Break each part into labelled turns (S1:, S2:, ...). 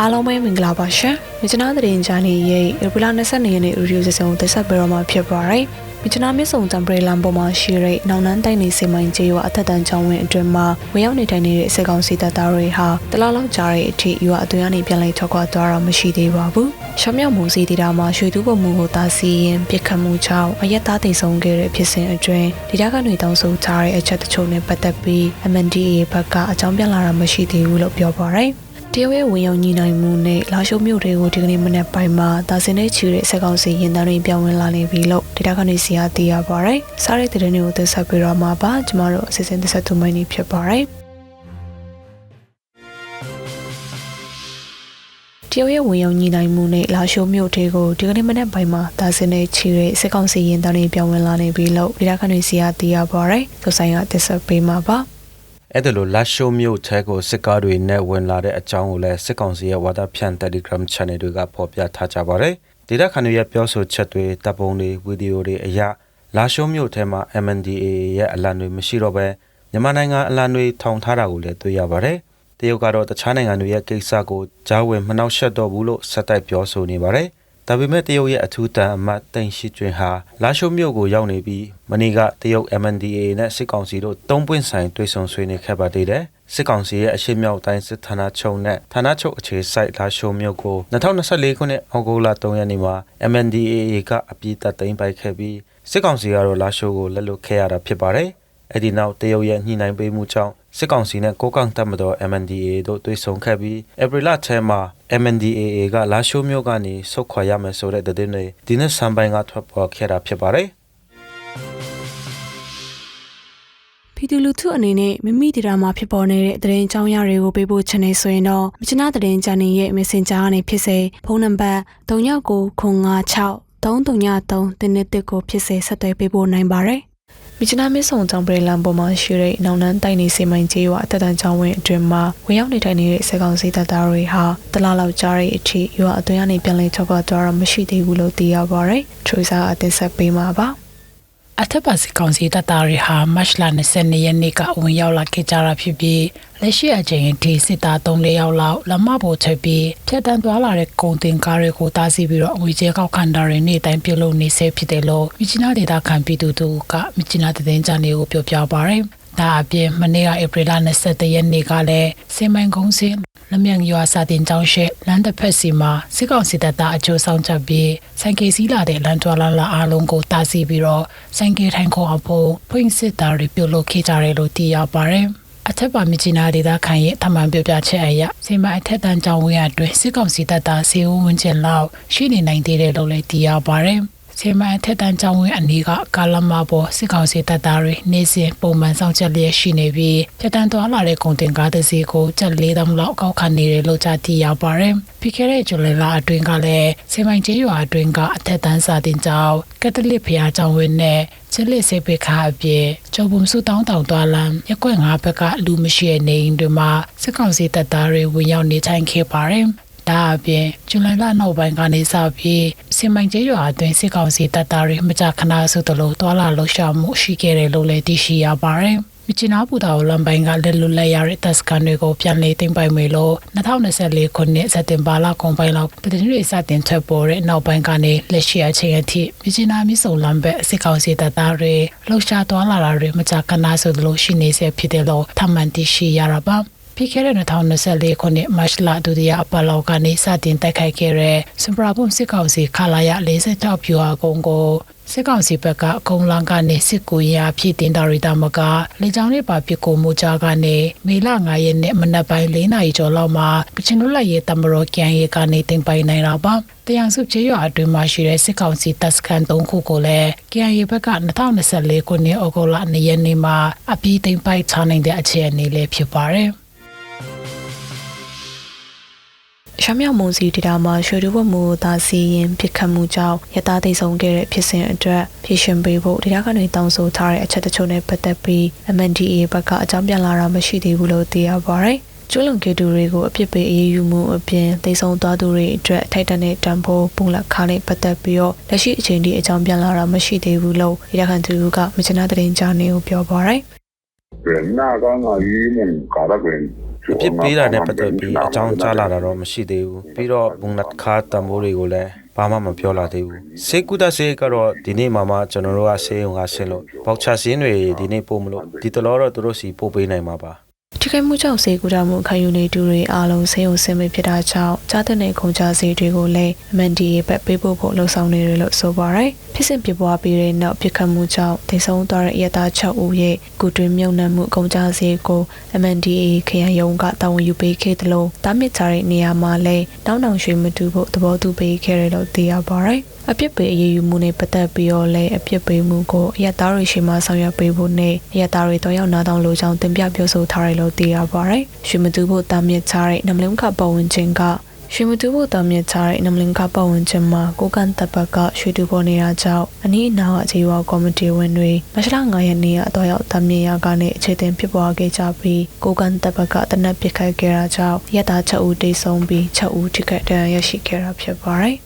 S1: အားလုံးပဲမင်္ဂလာပါရှင်။မြချနာသတင်းချာနေရဲ့ဧပြီလ22ရက်နေ့ရီဒီယိုစက်စုံတက်ဆက်ပေးတော့မှာဖြစ်ပါတယ်။မြချနာမြစ်ဆုံတံပရေလန်ပေါ်မှာရှိတဲ့နောင်နန်းတိုင်းနေစီမိုင်းကျေးရွာအထက်တန်းကျောင်းဝင်းအတွင်းမှာဝင်ရောက်နေထိုင်နေတဲ့စစ်ကောင်စီတပ်သားတွေဟာတလားလောက်ကြားတဲ့အထိရွာအတွင်းကနေပြန်လည်ထွက်ခွာသွားတာမရှိသေးပါဘူး။ရှမ်းမြောက်မူစီတီတာမှာရွှေတူးပုံမှုကိုတာစီရင်ပြစ်ခတ်မှုကြောင့်အရက်သားတိတ်ဆုံးခဲ့တဲ့ဖြစ်စဉ်အတွင်းဒေသခံတွေတောင်းဆိုထားတဲ့အချက်တချို့နဲ့ပတ်သက်ပြီး MNDAA ဘက်ကအကြောင်းပြန်လာတာမရှိသေးဘူးလို့ပြောပါရယ်။ တရုတ်ရဲ့ဝင်ရောက်ညီနိုင်မှုနဲ့လာရှုံမြို့တွေကိုဒီကနေ့မနေ့ပိုင်းမှာတာစင်နဲ့ချီတဲ့စက်ကောင်စီရင်တန်းတွေပြောင်းဝင်လာနေပြီလို့ဒေတာကနေစီအားသိရပါရယ်။စားတဲ့တဲ့တွေကိုသက်ဆက်ပြီးတော့မှာပါကျမတို့အစီအစဉ်သက်ဆက်သူမိုင်းနေဖြစ်ပါရယ်။တရုတ်ရဲ့ဝင်ရောက်ညီနိုင်မှုနဲ့လာရှုံမြို့တွေကိုဒီကနေ့မနေ့ပိုင်းမှာတာစင်နဲ့ချီတဲ့စက်ကောင်စီရင်တန်းတွေပြောင်းဝင်လာနေပြီလို့ဒေတာကနေစီအားသိရပါရယ်။သူဆိုင်ကသက်ဆက်ပေးမှာပါ။
S2: အဲ့ဒါလိုလက်ရှိုးမြို့ထဲကိုစစ်ကားတွေနဲ့ဝင်လာတဲ့အကြောင်းကိုလည်းစစ်ကောင်စီရဲ့ဝါဒဖြန့် Telegram Channel တွေကဖော်ပြထားကြပါတယ်။ဒေတာခန်တွေရဲ့ပြောဆိုချက်တွေတပ်ပုံတွေဗီဒီယိုတွေအရလာရှိုးမြို့ထဲမှာ MNDAA ရဲ့အလံတွေမရှိတော့ဘဲမြန်မာနိုင်ငံအလံတွေထောင်ထားတာကိုလည်းတွေ့ရပါတယ်။တရုတ်ကတော့တခြားနိုင်ငံတွေရဲ့ကိစ္စကိုကြားဝင်မနှောက်ယှက်တော့ဘူးလို့စက်တိုက်ပြောဆိုနေပါတယ်။ ဒါပေမဲ့တရုတ်ရဲ့အထူးတန်အမတ်တိန်ရှိကျွင်ဟာလာရှိုးမြို့ကိုရောက်နေပြီးမနေ့ကတရုတ် MNDAA နဲ့စစ်ကောင်စီတို့တုံးပွင့်ဆိုင်တွေ့ဆုံဆွေးနွေးခဲ့ပါသေးတယ်။စစ်ကောင်စီရဲ့အရှိမြောက်တိုင်းစစ်ဌာနချုပ်နဲ့ဌာနချုပ်အခြေစိုက်လာရှိုးမြို့ကို2024ခုနှစ်ဩဂုတ်လ3ရက်နေ့မှာ MNDAA ကအပြစ်တက်သိမ်းပိုက်ခဲ့ပြီးစစ်ကောင်စီကတော့လာရှိုးကိုလက်လွတ်ခဲ့ရတာဖြစ်ပါတယ်။အဲ့ဒီနောက်တရုတ်ရဲ့ညှိနှိုင်းပေးမှုကြောင့် စစ်ကောင်စီနဲ့ကိုကန့်တပ်မတော် MNDAA တို့တွေ့ဆုံခဲ့ပြီးဧပြီလထဲမှာ MNDAA ကလာရှိုးမြို့ကနေဆုတ်ခွာရမယ်ဆိုတဲ့သတင်းတွေဒီနေ့စံပိုင်းကထွက်ပေါ်ခဲ့တာဖြစ်ပါတယ်
S1: ပြည်သူလူထုအနေနဲ့မိမိဒေတာမှာဖြစ်ပေါ်နေတဲ့သတင်းအကြောင်းအရာတွေကိုပေးပို့ချင်နေဆိုရင်တော့မြချနာသတင်းချန်နယ်ရဲ့ Messenger ကနေဖြစ်စေဖုန်းနံပါတ်39956333တင်းတစ်ကိုဖြစ်စေဆက်သွယ်ပေးပို့နိုင်ပါတယ်။ မြချနာမစ်ဆုံကြောင့်ပြည်လန်ပေါ်မှာရှိတဲ့နောင်နန်းတိုက်နေစီမိုင်းကြီးရွာအသက်တန်းကျောင်းဝင်းအတွင်းမှာဝင်ရောက်နေထိုင်နေတဲ့စက်ကောင်စီတပ်သားတွေဟာတလားလောက်ကြားတဲ့အထိရွာအတွင်းကနေပြန်လည်ထွက်ခွာသွားတာမရှိသေးဘူးလို့သိရပါတယ်။ထရီဆာအသက်ဆက်ပေးမှာပါ။
S3: အထက်ပါစီကောင်စီတပ်သားတွေဟာမတ်လ22ရက်နေ့ကဝင်ရောက်လာခဲ့ကြတာဖြစ်ပြီးလက်ရှိအချိန်ဒီစစ်သား3ယောက်လောက်လမဖို့ချက်ပြီးဖြတ်တန်းသွားလာတဲ့ကုန်တင်ကားတွေကိုတားဆီးပြီးတော့ငွေကြေးကောက်ခံတာတွေနေ့တိုင်းပြုလုပ်နေဆဲဖြစ်တယ်လို့မြချနာဒေတာခံပြည်သူတို့ကမြချနာသတင်းကြမ်းတွေကိုပြောပြပါရယ်ဒါအပြင်မနေ့ကဧပြီလ23ရက်နေ့ကလည်းစင်မိုင်ကုန်းစင် လမြန်ရွာစာတင်ကျောင်းရှိလမ်းတစ်ဖက်စီမှာစစ်ကောင်စီတပ်သားအကျိုးဆောင်ချက်ပြီးဆိုင်ကေစီလာတဲ့လမ်းတွာလာလာအားလုံးကိုတားဆီးပြီးတော့ဆိုင်ကေထိုင်ခေါ်အဖို့ဖွင့်စစ်သားတွေပြုတ်လို့ခေကြတယ်လို့သိရပါတယ်အထက်ပါမြချီနာဒေတာခံရဲ့ထမှန်ပြပြချက်အရစီမံအထက်တန်းကျောင်းဝင်းအတွင်းစစ်ကောင်စီတပ်သားစေဦးဝင်းကျင်လောက်ရှိနေနိုင်သေးတယ်လို့လည်းသိရပါတယ် ဆေမန်ထက်တန်းကျောင်းဝင်းအနီးကကာလမပေါ်စစ်ကောင်စီတပ်သားတွေနေ့စဉ်ပုံမှန်ဆောင်ချက်လျက်ရှိနေပြီးဖြတ်တန်းသွားလာတဲ့ကုန်တင်ကားတစ်စီးကိုကျပ်၄တောင်လောက်အောက်ခံနေတယ်လို့ကြားသိရပါတယ်။ပြီးခဲ့တဲ့ဇူလိုင်လအတွင်းကလည်းဆေမိုင်ကျေးရွာအတွင်းကအထက်တန်းစာတင်ကျောင်းကက်သလစ်ဖျားကျောင်းဝင်းနဲ့ချစ်လစ်စေပေခါအပြင်ကျော်ပုံစုတောင်းတောင်သွားလမ်းရက်ွက်၅ဘက်ကလူမရှိတဲ့နေအိမ်တွေမှာစစ်ကောင်စီတပ်သားတွေဝင်ရောက်နေထိုင်ခဲ့ပါတယ်။ဒါအပြင်ဇူလိုင်လနောက်ပိုင်းကနေစပြီး စင်မိုင်ကျေးရွာအတွင်းစစ်ကောင်စီတပ်သားတွေမကြာခဏဆိုသလိုတွာလာလှုပ်ရှားမှုရှိခဲ့တယ်လို့လည်းသိရှိရပါတယ်။မြချနာပူတာကိုလမ်ပိုင်းကလက်လွတ်လက်ရတဲ့တပ်စကန်တွေကိုပြန်လည်သိမ်းပိုက်မယ်လို့2024ခုနှစ်စက်တင်ဘာလကုန်ပိုင်းလောက်တည်င်းတွေစတင်ထွက်ပေါ်တဲ့နောက်ပိုင်းကနေလက်ရှိအချိန်အထိမြချနာမြစုံလမ်ဘက်စစ်ကောင်စီတပ်သားတွေလှုပ်ရှားသွားလာတာတွေမကြာခဏဆိုသလိုရှိနေစေဖြစ်တယ်လို့ထမှန်သိရှိရတာပါ။ ပြီးခဲ့တဲ့2024ခုနှစ်မတ်လဒုတိယအပတ်လောက်ကနေစတင်တိုက်ခိုက်ခဲ့တဲ့စင်ပရာဘုံစစ်ကောင်စီခလာရ46ဖြူဟာကုန်းကိုစစ်ကောင်စီဘက်ကအကုန်းလန်းကနေစစ်ကူရအဖြစ်တင်တာရီတာမကလေကြောင်းတွေပါပစ်ကိုမူကြကနေမေလ9ရက်နေ့မနက်ပိုင်း4နာရီကျော်လောက်မှာကချင်လွတ်လပ်ရေးတမတော်ကျန်ရေးကနေတင်ပိုင်နိုင်တာပါတယံစုချေရွာအတွင်းမှာရှိတဲ့စစ်ကောင်စီတပ်စခန်း၃ခုကိုလည်း KIA ဘက်က2024ခုနှစ်ဩဂုတ်လ2ရက်နေ့မှာအပြီးသိမ်းပိုက်ချနိုင်တဲ့အခြေအနေလေးဖြစ်ပါတယ်
S1: ရှမ်းမြောက်မုံစီဒေတာမှာရွှေတူဝတ်မှုသာစီရင်ပြစ်ခတ်မှုကြောင့်ရတားသိဆုံးခဲ့တဲ့ဖြစ်စဉ်အတွက်ဖြေရှင်းပေးဖို့ဒေတာကနေတောင်းဆိုထားတဲ့အချက်တချို့နဲ့ပတ်သက်ပြီး MNDA ဘက်ကအကြောင်းပြန်လာတာမရှိသေးဘူးလို့သိရပါတယ်။ကျွလွန်ကေတူတွေကိုအပြစ်ပေးအေးအေးယူမှုအပြင်သိဆုံးသွားသူတွေအတွက်ထိုက်တန်တဲ့တန်ဖိုးပုံလက်ခါနဲ့ပတ်သက်ပြီးတော့လက်ရှိအချိန်ထိအကြောင်းပြန်လာတာမရှိသေးဘူးလို့ဒေတာခန်သူကမချနာတဲ့တင်ကြားနေကိုပြောပါတယ်။
S4: ရနာကောင်ကရေးမှုကာရကွင်
S2: အပြစ်ပေးတာနဲ့ပတ်သက်ပြီးအကြောင်းကြားလာတာတော့မရှိသေးဘူးပြီးတော့ဘုံနတ်ခါတံမိုးတွေကိုလည်းဘာမှမပြောလာသေးဘူးစေကူတာစေကတော့ဒီနေ့မှမှကျွန်တော်တို့ကဆေးရုံကဆင်းလို့ပေါက်ချစင်းတွေဒီနေ့ပို့မလို့ဒီတလောတော့သူတို့စီပို့ပေးနိုင်မှာပါ
S1: ထိခိုက်မှုကြောင့်စေကူတာမှုခံယူနေသူတွေအားလုံးဆေးရုံဆင်းမဖြစ်တာကြောင့်ကြားတဲ့နေခုံကြားစေတွေကိုလည်း MNDA ဘက်ပေးဖို့ဖို့လှုံ့ဆော်နေတယ်လို့ဆိုပါရယ်ဖြစ်စဉ်ဖြစ်ပွားပြီးတဲ့နောက်ပြစ်ခတ်မှုကြောင့်တိတ်ဆုံးသွားတဲ့အရတာ6ဦးရဲ့ကုတွင်မြုံနှံမှုကုံကြားစေကို MNDA ခရိုင်ရုံးကတာဝန်ယူပေးခဲ့တယ်လို့တားမြစ်ထားတဲ့နေရာမှာလည်းတောင်းတောင်ရွှေမတူဖို့သဘောတူပေးခဲ့တယ်လို့သိရပါရယ်အပြစ်ပေးအရေးယူမှုနဲ့ပတ်သက်ပြီးတော့လည်းအပြစ်ပေးမှုကိုအရတားတွေရှိမှဆောင်ရွက်ပေးဖို့နဲ့အရတားတွေတော့ရောက်နာတောင်းလိုကြောင်းတင်ပြပြောဆိုထားတယ်လို့သိရပါရယ်ရွှေမတူဖို့တားမြစ်ထားတဲ့နမလုံခပတ်ဝန်းကျင်ကရွှေမတူဖို့တားမြစ်ထားတဲ့နမလင်ကပတ်ဝန်းကျင်မှာကိုကန်တပ်ပတ်ကရွှေတူပေါ်နေတာကြောင့်အနည်းအနားအခြေဝါကော်မတီဝင်တွေမရှလ9ရက်နေ့ကအတော့ရောက်တာမြင်ရကနေအခြေတင်ဖြစ်ပွားခဲ့ကြပြီးကိုကန်တပ်ပတ်ကတနက်ပစ်ခတ်ခဲ့တာကြောင့်ရက်သား6ဦးတိတ်ဆုံးပြီး6ဦးထိခိုက်ဒဏ်ရာရရှိခဲ့တာဖြစ်ပါတယ်။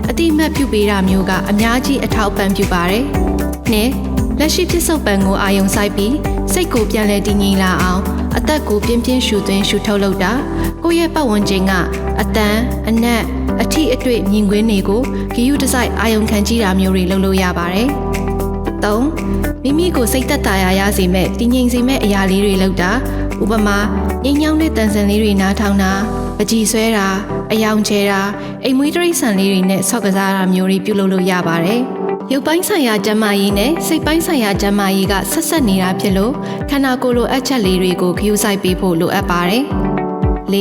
S4: အ တိအမှတ်ပြုပေးတာမျိုးကအများကြီးအထောက်ပံ့ပြုပါတယ်။နှစ်လက်ရှိဖြစ်စုပ်ပံကိုအာယုံစိုက်ပြီးစိတ်ကိုပြန်လည်တည်ငြိမ်လာအောင်အသက်ကိုပြင်းပြင်းရှူသွင်းရှူထုတ်လုပ်တာကိုယ့်ရဲ့ပတ်ဝန်းကျင်ကအတန်အနက်အထီအတွေ့မြင်ကွင်းတွေကိုဂီယူတစိုက်အာယုံခံကြည့်တာမျိုးတွေလုပ်လို့ရပါတယ်။ သုံးမိမိကိုစိတ်သက်သာရာရစေမဲ့တည်ငြိမ်စေမဲ့အရာလေးတွေလုပ်တာဥပမာငြိမ်ညောင်းတဲ့တန်စင်လေးတွေနားထောင်တာပကြီးဆွဲတာအယောင်ချဲတာအိမ်မွေးတရိတ်ဆန်လေးတွေနဲ့ဆော့ကစားတာမျိုးတွေပြုလုပ်လို့ရပါတယ်။ရုပ်ပိုင်းဆိုင်ရာကျန်းမာရေးနဲ့စိတ်ပိုင်းဆိုင်ရာကျန်းမာရေးကဆက်ဆက်နေတာဖြစ်လို့ခန္ဓာကိုယ်လိုအပ်ချက်လေးတွေကိုဂရုစိုက်ပေးဖို့လိုအပ်ပါတယ်။၄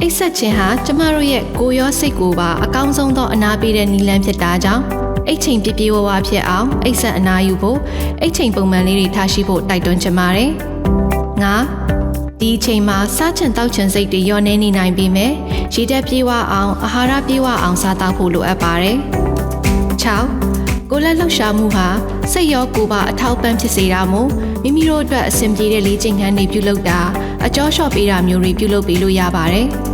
S4: အိတ်ဆက်ခြင်းဟာကျမတို့ရဲ့ကိုယ်ရောစိတ်ကိုပါအကောင်းဆုံးသောအနာပေးတဲ့နည်းလမ်းဖြစ်တာကြောင့် အိတ်ချိန်ပြပြဝဝဖြစ်အောင်အိတ်ဆက်အနာယူဖို့အိတ်ချိန်ပုံမှန်လေးတွေထားရှိဖို့တိုက်တွန်းချင်ပါတယ်။၅ဒီအချိန်မှာစားချင်တောက်ချင်စိတ်တွေညော့နေနေနိုင်ပြီမယ်။ရည်တက်ပြေးဝအောင်အာဟာရပြေးဝအောင်စားတောက်ဖို့လိုအပ်ပါတယ်။6ကိုယ်လက်လှုပ်ရှားမှုဟာစိတ်ရောကိုယ်ပါအထောက်ပံ့ဖြစ်စေတာမို့မိမိတို့အတွက်အဆင်ပြေတဲ့လေ့ကျင့်ခန်းတွေပြုလုပ်တာအကျော်လျှော့ပေးတာမျိုးတွေပြုလုပ်ပေးလို့ရပါတယ်။